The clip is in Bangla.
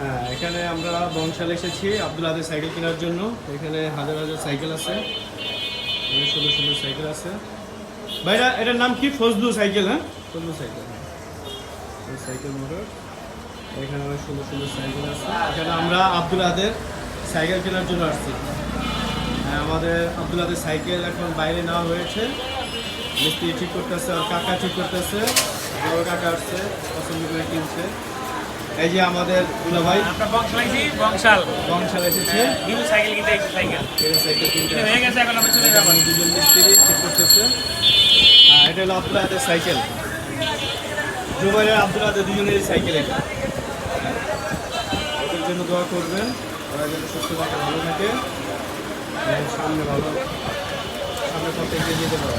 হ্যাঁ এখানে আমরা বংশালে এসেছি আব্দুল আদের সাইকেল কেনার জন্য। এখানে হাজার হাজার সাইকেল আছে। অনেক সুন্দর সুন্দর সাইকেল আছে। ভাইরা এটার নাম কি? ফজলু সাইকেল হ্যাঁ? ফজলু সাইকেল হ্যাঁ। Cycle motor. এখানে অনেক সুন্দর সুন্দর সাইকেল আছে। এখানে আমরা আব্দুল আদের সাইকেল কেনার জন্য আসছি। হ্যাঁ, আমাদের আব্দুল আদের সাইকেল এখন বাইরে নেওয়া হয়েছে। মিস্ত্রি ঠিক করতেছে আর কাকা ঠিক করতেছে। বড় কাকা আসছে পছন্দ করে কিনছে। এই যে আমাদের দুলা ভাই। আমরা বংশ লাগছি বংশাল বংশাল এসেছে হিল সাইকেল কিনতে একটু সাইকেল। এটা সাইকেল কিনতে হয়ে গেছে এখন আমরা চলে যাব। দুজন মিস্ত্রি ঠিক করতেছে। আর এটা হলো আব্দুল আদের সাইকেল। জুবাইরের আব্দুল আদের দুজনের সাইকেল এটা। ওদের জন্য দোয়া করবেন। ওরা যেন সুস্থ থাকে ভালো থাকে। সামনে ভালো সামনে পথে এগিয়ে যেতে পারে।